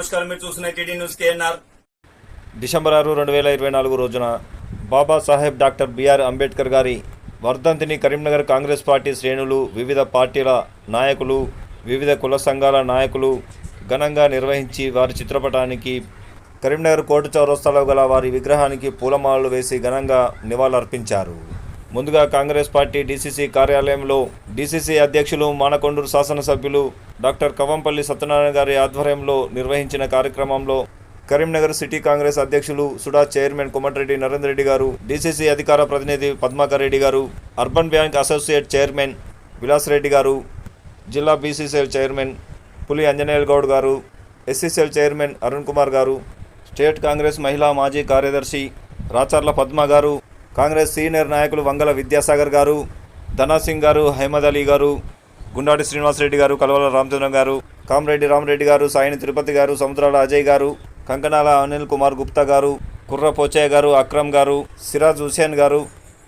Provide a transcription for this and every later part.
నమస్కారం. మీరు చూస్తున్న టీడీ న్యూస్ కేఎన్ఆర్. డిసెంబర్ ఆరు రెండు వేల ఇరవై నాలుగు రోజున బాబాసాహెబ్ డాక్టర్ బిఆర్ అంబేద్కర్ గారి వర్ధంతిని కరీంనగర్ కాంగ్రెస్ పార్టీ శ్రేణులు వివిధ పార్టీల నాయకులు వివిధ కుల సంఘాల నాయకులు ఘనంగా నిర్వహించి వారి చిత్రపటానికి కరీంనగర్ కోర్టు చౌరస్తాలో గల వారి విగ్రహానికి పూలమాలలు వేసి ఘనంగా నివాళులర్పించారు. ముందుగా కాంగ్రెస్ పార్టీ డీసీసీ కార్యాలయంలో డీసీసీ అధ్యక్షులు మానకొండూరు శాసనసభ్యులు డాక్టర్ కవంపల్లి సత్యనారాయణ గారి ఆధ్వర్యంలో నిర్వహించిన కార్యక్రమంలో కరీంనగర్ సిటీ కాంగ్రెస్ అధ్యక్షులు SUDA chairman Komatireddy Narender Reddy garu DCC అధికార ప్రతినిధి Padmakar Reddy garu urban bank associate chairman Vilas Reddy garu జిల్లా బీసీసీఎల్ చైర్మన్ పులి అంజనేయుల్ గౌడ్ గారు ఎస్సీసీఎల్ చైర్మన్ అరుణ్ కుమార్ గారు స్టేట్ కాంగ్రెస్ మహిళా మాజీ కార్యదర్శి రాచర్ల పద్మ గారు కాంగ్రెస్ సీనియర్ నాయకులు వంగల విద్యాసాగర్ గారు ధనాసింగ్ గారు హైమద్ అలీ గారు గుండాటి శ్రీనివాసరెడ్డి గారు కలవల రామచంద్రం గారు కామరెడ్డి రామరెడ్డి గారు సాయిని తిరుపతి గారు సముద్రాల అజయ్ గారు కంకనాల అనిల్ కుమార్ గుప్తా గారు కుర్ర పోచయ్య గారు అక్రమ్ గారు సిరాజ్ హుసేన్ గారు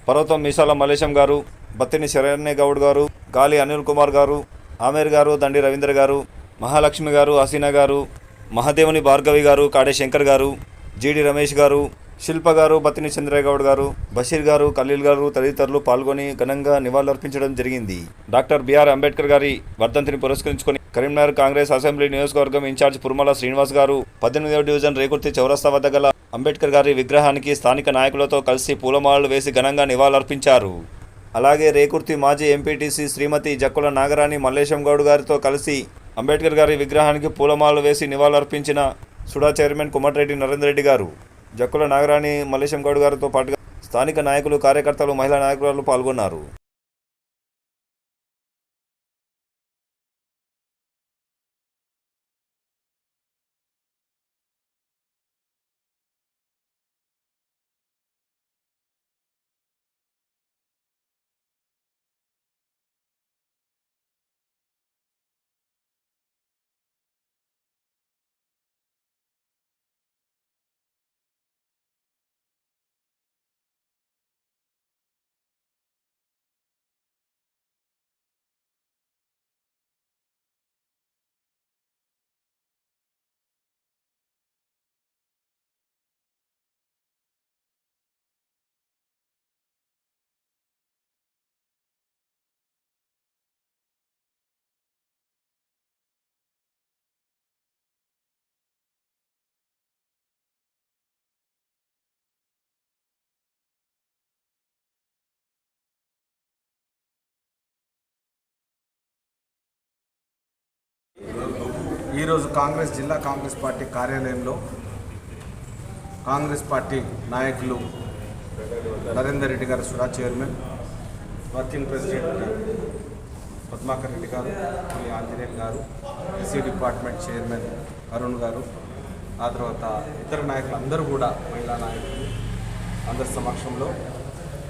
పర్వతం మీసాల మలేశం గారు బత్తిని శరణ్య గౌడ్ గారు గాలి అనిల్ కుమార్ గారు ఆమేర్ గారు దండి రవీంద్ర గారు మహాలక్ష్మి గారు హసీనా గారు మహాదేవుని భార్గవి గారు కాడే శంకర్ గారు జీడి రమేష్ గారు శిల్ప గారు బతిని చంద్రగౌడ్ గారు బషీర్ గారు ఖలీల్ గారు తదితరులు పాల్గొని ఘనంగా నివాళులర్పించడం జరిగింది. డాక్టర్ బిఆర్ అంబేద్కర్ గారి వర్ధంతిని పురస్కరించుకొని కరీంనగర్ కాంగ్రెస్ అసెంబ్లీ నియోజకవర్గం ఇన్ఛార్జ్ పురుమల శ్రీనివాస్ గారు పద్దెనిమిదవ డివిజన్ రేకుర్తి చౌరస్తా వద్ద గల అంబేద్కర్ గారి విగ్రహానికి స్థానిక నాయకులతో కలిసి పూలమాలలు వేసి ఘనంగా నివాళులర్పించారు. అలాగే రేకుర్తి మాజీ ఎంపీటీసీ శ్రీమతి జక్కుల నాగరాణి మల్లేశం గౌడ్ గారితో కలిసి అంబేద్కర్ గారి విగ్రహానికి పూలమాలలు వేసి నివాళులర్పించిన సుడా చైర్మన్ కుమటిరెడ్డి నరేందర్ రెడ్డి గారు. జక్కుల నాగరాణి మల్లేశం గౌడ్ గారితో పాటుగా స్థానిక నాయకులు కార్యకర్తలు మహిళా నాయకులు పాల్గొన్నారు. ఈరోజు కాంగ్రెస్ జిల్లా కాంగ్రెస్ పార్టీ కార్యాలయంలో కాంగ్రెస్ పార్టీ నాయకులు Narender Reddy garu SUDA chairman working president Padmakar Reddy garu Puli Anjaneyulu గారు SC department chairman Arun garu ఆ తర్వాత ఇతర నాయకులు అందరూ కూడా మహిళా నాయకులు అందరి సమక్షంలో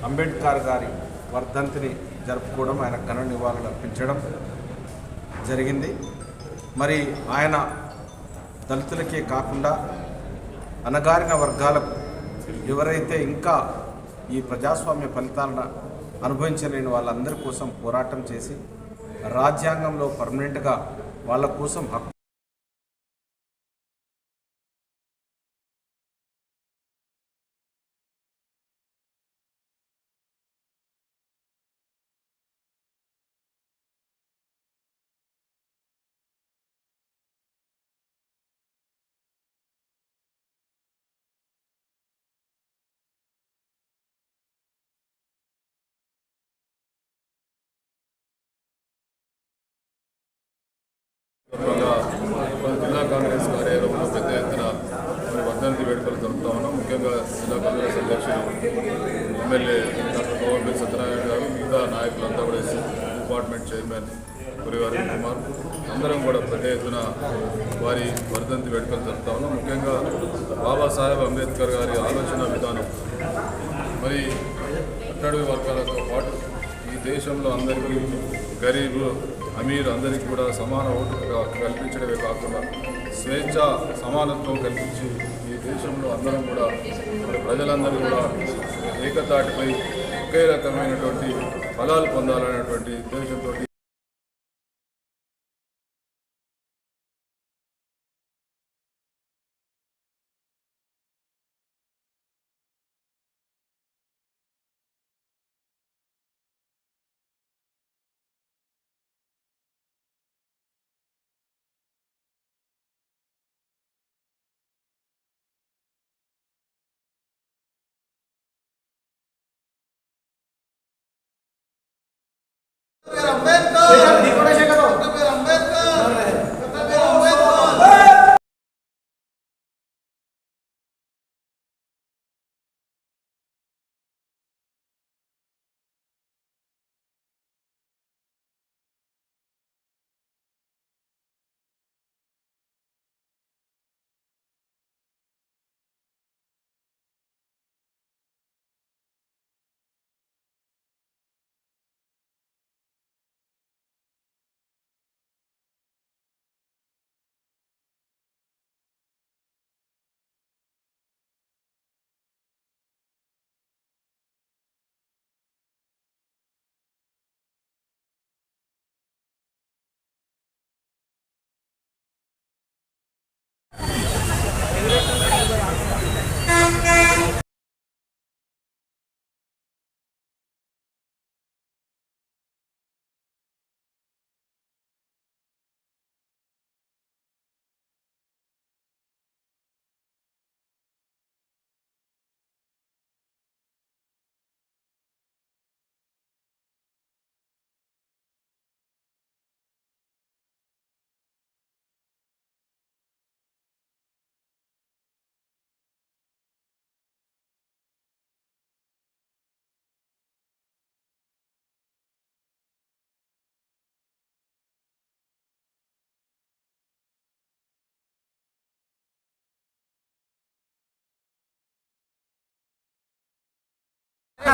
అంబేద్కర్ గారి వర్ధంతిని జరుపుకోవడం ఆయన ఘన నివాళులు అర్పించడం జరిగింది. మరి ఆయన దళితులకే కాకుండా అనగారిన వర్గాలకు ఎవరైతే ఇంకా ఈ ప్రజాస్వామ్య ఫలితాలను అనుభవించలేని వాళ్ళందరి కోసం పోరాటం చేసి రాజ్యాంగంలో పర్మనెంట్గా వాళ్ళ కోసం హక్కు జిల్లా కాంగ్రెస్ కార్యాలయంలో పెద్ద ఎత్తున మరి వర్ధంతి వేడుకలు జరుపుతా ఉన్నాం. ముఖ్యంగా జిల్లా కాంగ్రెస్ అధ్యక్షులు ఎమ్మెల్యే డాక్టర్ గోవర్బెల్ సత్యనారాయణ గారు మిగతా నాయకులంతా కూడా డిపార్ట్మెంట్ చైర్మన్ గురివారి కుమార్ అందరం కూడా పెద్ద ఎత్తున వారి వర్ధంతి వేడుకలు జరుపుతా ఉన్నాం. ముఖ్యంగా బాబాసాహెబ్ అంబేద్కర్ గారి ఆలోచన విధానం. మరి అట్టడుగు వర్గాలతో పాటు ఈ దేశంలో అందరికీ గరీబ్ అమీర్ అందరికీ కూడా సమాన ఓటు కల్పించడమే కాకుండా స్వేచ్ఛ సమానత్వం కల్పించి ఈ దేశంలో అందరం కూడా ప్రజలందరూ కూడా ఏకతాటిపై ఒకే రకమైనటువంటి ఫలాలు పొందాలనేటువంటి ఉద్దేశంతో ambedkar. Ambedkar. Ambedkar. Ambedkar ambedkar.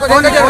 Ambedkar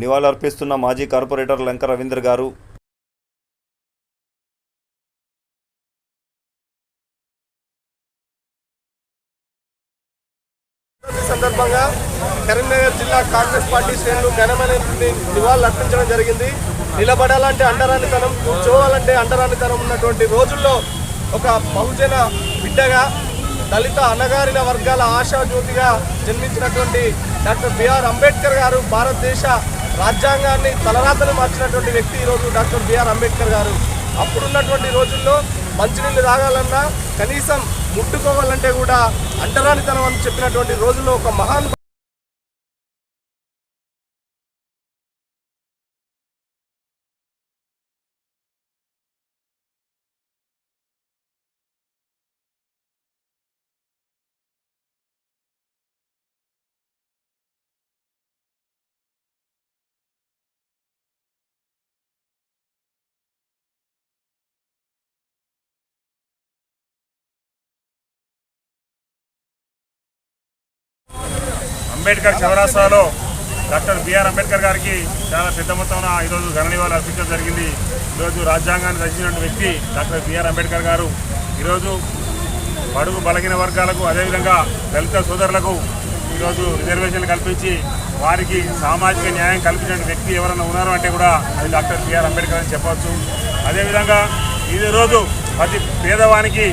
నివాళులర్పిస్తున్న మాజీ కార్పొరేటర్ లంక రవీంద్ర గారు. సందర్భంగా కరీంనగర్ జిల్లా కాంగ్రెస్ పార్టీ శ్రేణులు ఘనమైన నివాళులు అర్పించడం జరిగింది. నిలబడాలంటే అండరానితనం కూర్చోవాలంటే అండరానితనం ఉన్నటువంటి రోజుల్లో ఒక బహుజన బిడ్డగా దళిత అణగారిన వర్గాల ఆశాజ్యోతిగా జన్మించినటువంటి డాక్టర్ బిఆర్ అంబేద్కర్ గారు భారతదేశ రాజ్యాంగాన్ని తలరాతలు మార్చినటువంటి వ్యక్తి ఈరోజు డాక్టర్ బిఆర్ అంబేద్కర్ గారు. అప్పుడున్నటువంటి రోజుల్లో మంచినీళ్ళు తాగాలన్నా కనీసం ముట్టుకోవాలంటే కూడా అంటరానితనం అని చెప్పినటువంటి రోజుల్లో ఒక మహాన్ అంబేద్కర్ చౌరాస్తాలో డాక్టర్ బిఆర్ అంబేద్కర్ గారికి చాలా పెద్ద మొత్తంలో ఈరోజు ఘన నివాళులు అర్పించడం జరిగింది. ఈరోజు రాజ్యాంగాన్ని రచించిన వ్యక్తి డాక్టర్ బిఆర్ అంబేద్కర్ గారు. ఈరోజు బడుగు బలగిన వర్గాలకు అదేవిధంగా దళిత సోదరులకు ఈరోజు రిజర్వేషన్లు కల్పించి వారికి సామాజిక న్యాయం కల్పించిన వ్యక్తి ఎవరైనా ఉన్నారు అంటే కూడా అది డాక్టర్ బిఆర్ అంబేద్కర్ అని చెప్పవచ్చు. అదేవిధంగా ఈరోజు రోజు ప్రతి పేదవానికి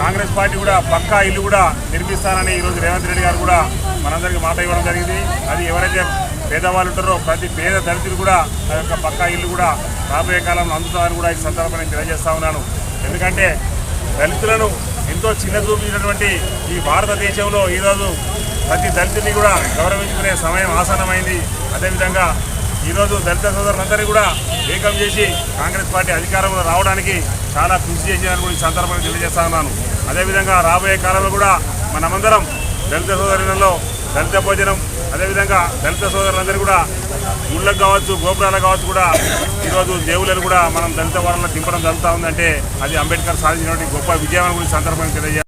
కాంగ్రెస్ పార్టీ కూడా పక్కా ఇల్లు కూడా నిర్మిస్తానని ఈరోజు రేవంత్ రెడ్డి గారు కూడా మనందరికీ మాట ఇవ్వడం జరిగింది. అది ఎవరైతే పేదవాళ్ళు ఉంటారో ప్రతి పేద దళితులు కూడా ఆ యొక్క పక్కా ఇల్లు కూడా రాబోయే కాలంలో అందుతారని కూడా ఈ సందర్భంగా నేను తెలియజేస్తా ఉన్నాను. ఎందుకంటే దళితులను ఎంతో చిన్న చూపించినటువంటి ఈ భారతదేశంలో ఈరోజు ప్రతి దళితుని కూడా గౌరవించుకునే సమయం ఆసనమైంది అదేవిధంగా ఈరోజు దళిత సోదరులందరినీ కూడా ఏకం చేసి కాంగ్రెస్ పార్టీ అధికారంలో రావడానికి చాలా కృషి చేసిందని కూడా ఈ సందర్భంగా తెలియజేస్తా ఉన్నాను. అదేవిధంగా రాబోయే కాలంలో కూడా మనమందరం దళిత సోదరులలో దళిత భోజనం అదేవిధంగా దళిత సోదరులందరూ కూడా గుళ్ళకు కావచ్చు గోపురాలకు కావచ్చు కూడా ఈరోజు దేవులను కూడా మనం దళిత వాళ్ళలో దింపడం జరుగుతూ ఉందంటే అది అంబేద్కర్ సాధించినటువంటి గొప్ప విజయం గురించి సందర్భంగా తెలియజేయాలి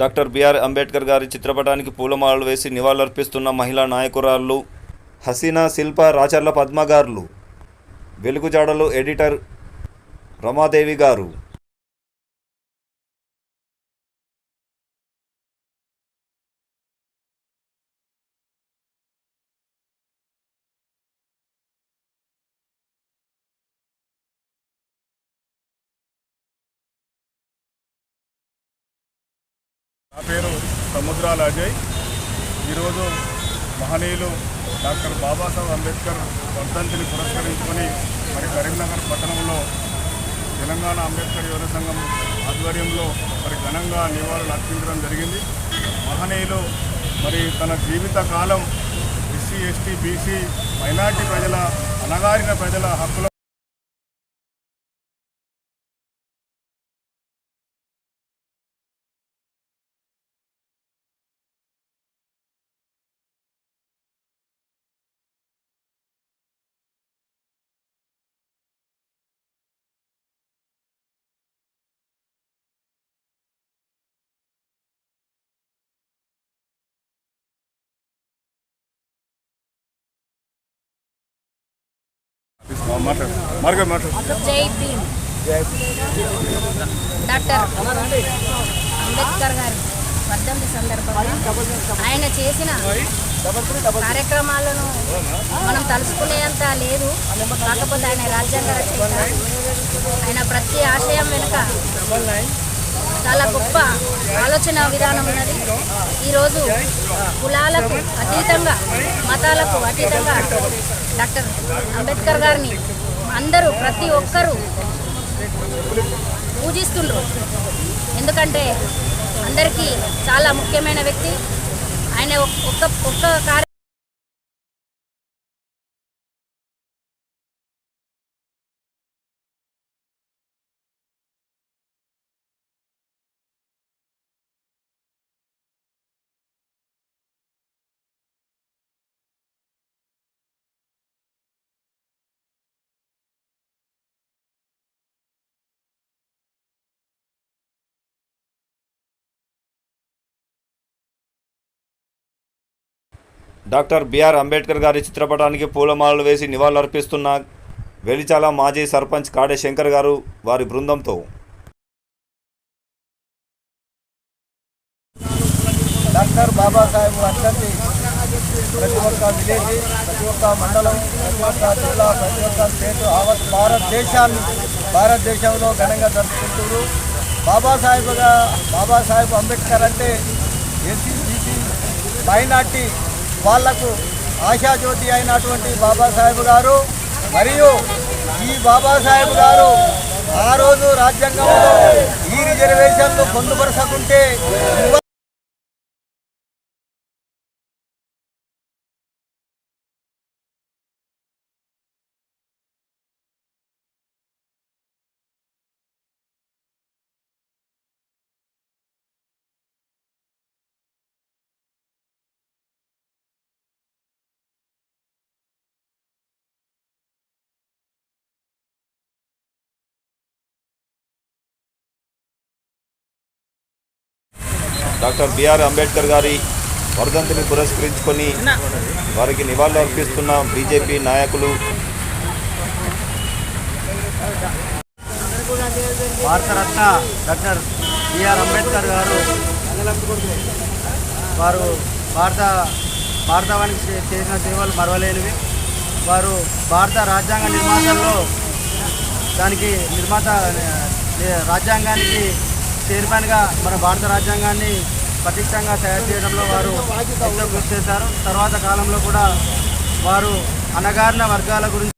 డాక్టర్ బిఆర్ అంబేద్కర్ గారి చిత్రపటానికి పూలమాలలు వేసి నివాళులర్పిస్తున్న మహిళా నాయకురాళ్ళు హసీనా శిల్ప రాచర్ల పద్మగారులు. వెలుగుజాడలు వెలుగుజాడలో ఎడిటర్ రమాదేవి గారు. సముద్రాల అజయ్. ఈరోజు మహనీయులు డాక్టర్ బాబాసాహెబ్ అంబేద్కర్ వర్ధంతిని పురస్కరించుకొని మరి కరీంనగర్ పట్టణంలో తెలంగాణ అంబేద్కర్ యువత సంఘం ఆధ్వర్యంలో మరి ఘనంగా నివాళులు అర్పించడం జరిగింది. మహనీయులు మరి తన జీవిత కాలం ఎస్సీ ఎస్టీ బీసీ మైనార్టీ ప్రజల అణగారిన ప్రజల హక్కుల మాట్లాడు మార్గం మాట్లాడు జై భీమ్. డాక్టర్ అంబేద్కర్ గారు వర్ధంతి సందర్భంగా ఆయన చేసిన కార్యక్రమాలను మనం తలుసుకునేంత లేదు. కాకపోతే ఆయన రాజ్యాంగ రచయిత ఆయన ప్రతి ఆశయం వెనుక చాలా గొప్ప ఆలోచన విధానం ఉన్నది. ఈరోజు కులాలకు అతీతంగా మతాలకు అతీతంగా డాక్టర్ అంబేద్కర్ గారిని అందరూ ప్రతి ఒక్కరూ పూజిస్తుండ్రు. ఎందుకంటే అందరికీ చాలా ముఖ్యమైన వ్యక్తి. ఆయన ఒక్క ఒక్క కార్య డాక్టర్ బిఆర్ అంబేద్కర్ గారి చిత్రపటానికి పూలమాలలు వేసి నివాళులర్పిస్తున్న వెలిచాల మాజీ సర్పంచ్ కాడే శంకర్ గారు వారి బృందంతో. డాక్టర్ బాబాసాహెబ్ వర్ధంతి ప్రతి ఒక్క విలేజ్ ప్రతి ఒక్క మండలం ప్రతి ఒక్క జిల్లా ప్రతి ఒక్క స్టేట్ ఆవత్ భారతదేశాన్ని భారతదేశంలో ఘనంగా జరుపుకుంటున్నారు. బాబాసాహెబ్గా బాబాసాహెబ్ అంబేద్కర్ అంటే ఎస్సీ బీసీ మైనార్టీ వాళ్ళకు ఆశాజ్యోతి అయినటువంటి బాబాసాహెబ్ గారు మరియు ఈ బాబాసాహెబ్ గారు ఆ రోజు రాజ్యాంగంలో ఈ రిజర్వేషన్లు పొందుపరచకుంటే డాక్టర్ బిఆర్ అంబేద్కర్ గారి వర్ధంతిని పురస్కరించుకొని వారికి నివాళులు అర్పిస్తున్న బీజేపీ నాయకులు. భారతరత్న డాక్టర్ బిఆర్ అంబేద్కర్ గారు వారు భారత భారతవానికి చేసిన సేవలు మరవలేనివి. వారు భారత రాజ్యాంగ నిర్మాణంలో దానికి నిర్మాత రాజ్యాంగానికి చైర్మన్గా మన భారత రాజ్యాంగాన్ని పటిష్టంగా తయారు చేయడంలో వారు ఎంతో కృషి చేశారు. తర్వాత కాలంలో కూడా వారు అణగారిన వర్గాల గురించి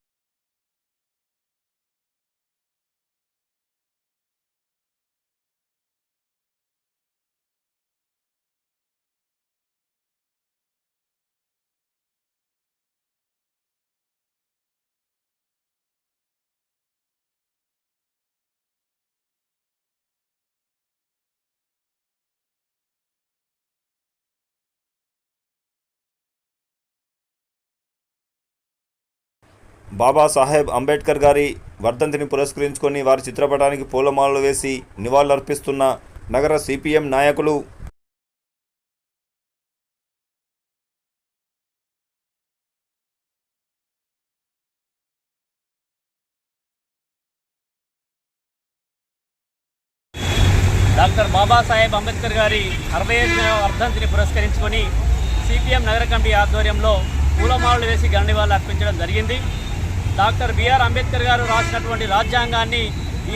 బాబాసాహెబ్ అంబేద్కర్ గారి వర్ధంతిని పురస్కరించుకొని వారి చిత్రపటానికి పూలమాలలు వేసి నివాళులర్పిస్తున్న నగర సిపిఎం నాయకులు డాక్టర్ బాబాసాహెబ్ అంబేద్కర్ గారి అరవై ఐదవ వర్ధంతిని పురస్కరించుకొని సిపిఎం నగర కమిటీ ఆధ్వర్యంలో పూలమాలలు వేసి గండివాళ్ళు అర్పించడం జరిగింది. డాక్టర్ బిఆర్ అంబేద్కర్ గారు రాసినటువంటి రాజ్యాంగాన్ని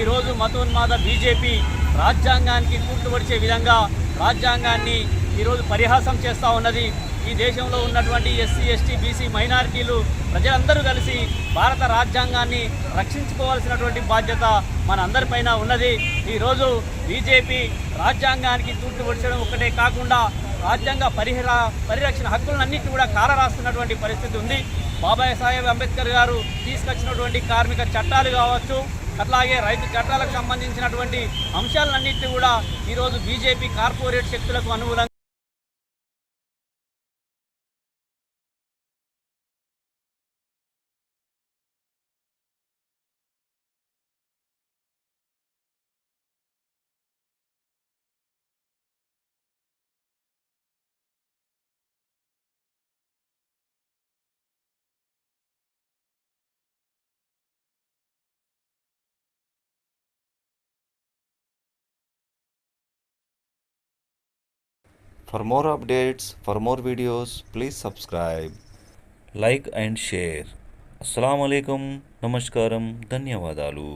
ఈరోజు మతోన్మాద బీజేపీ రాజ్యాంగానికి కూట్టుపడిచే విధంగా రాజ్యాంగాన్ని ఈరోజు పరిహాసం చేస్తూ ఉన్నది. ఈ దేశంలో ఉన్నటువంటి ఎస్సీ ఎస్టీ బీసీ మైనారిటీలు ప్రజలందరూ కలిసి భారత రాజ్యాంగాన్ని రక్షించుకోవాల్సినటువంటి బాధ్యత మనందరిపైన ఉన్నది. ఈరోజు బీజేపీ రాజ్యాంగానికి తూట్లు ఒక్కటే కాకుండా రాజ్యాంగ పరిహర పరిరక్షణ హక్కులన్నింటినీ కూడా కారరాస్తున్నటువంటి పరిస్థితి ఉంది. బాబాయ్ సాహెబ్ అంబేద్కర్ గారు తీసుకొచ్చినటువంటి కార్మిక చట్టాలు కావచ్చు అట్లాగే రైతు చట్టాలకు సంబంధించినటువంటి అంశాలన్నింటినీ కూడా ఈరోజు బీజేపీ కార్పొరేట్ శక్తులకు అనుకూలంగా for more updates for more videos please subscribe like and share అస్సలం నమస్కారం ధన్యవాదాలు